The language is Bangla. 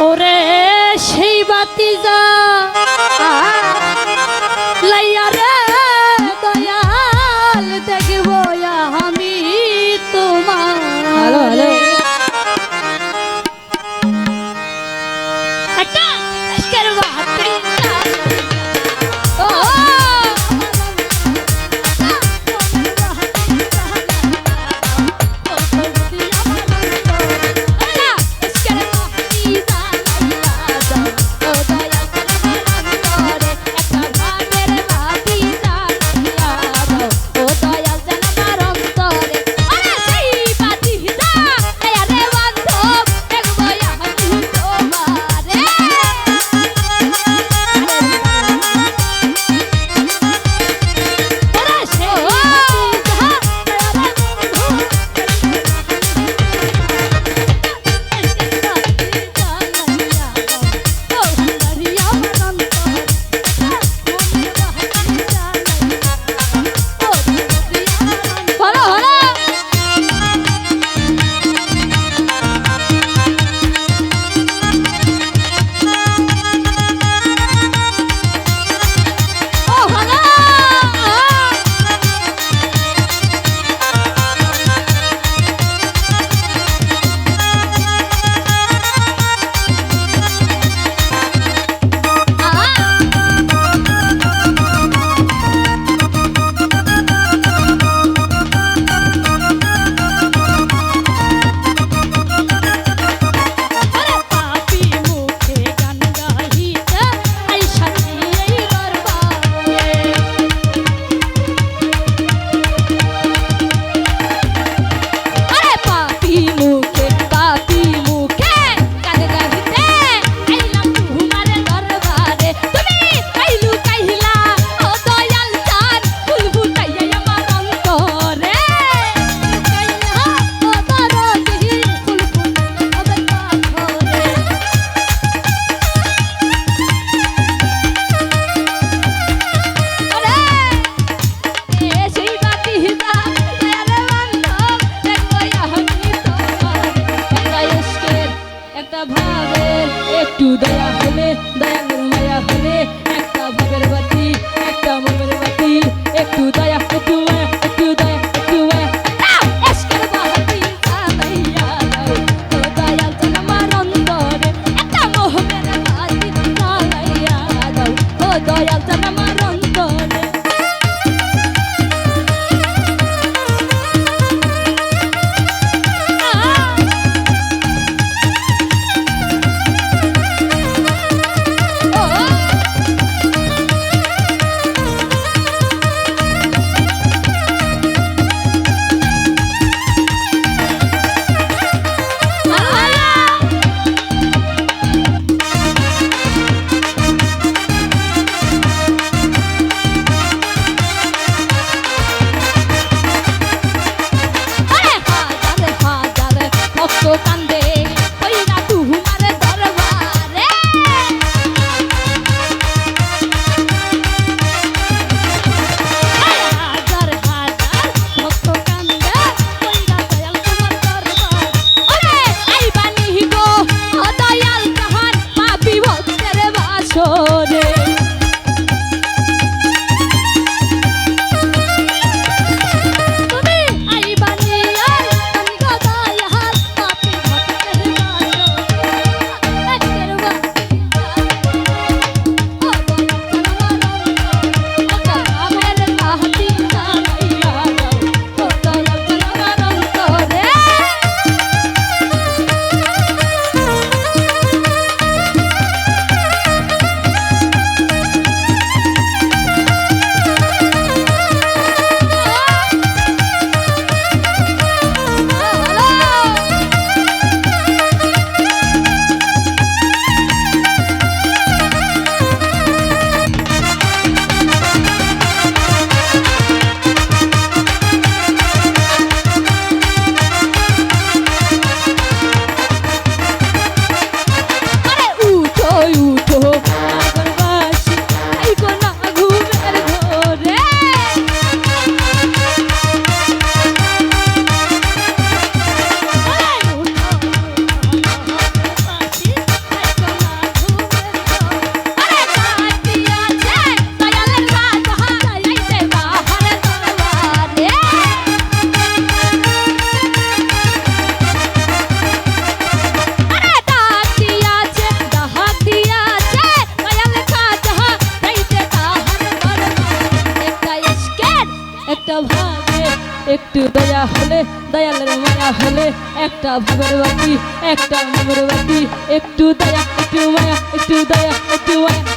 ওরে সেই বাতি যা দয়াল যেন একটু দয়া হলে, দয়ালের মায়া হলে, একটা ভাবের বাতি, একটা মামের বাতি। একটু দয়া, একটু মায়া, একটু দয়া, একটু মায়া।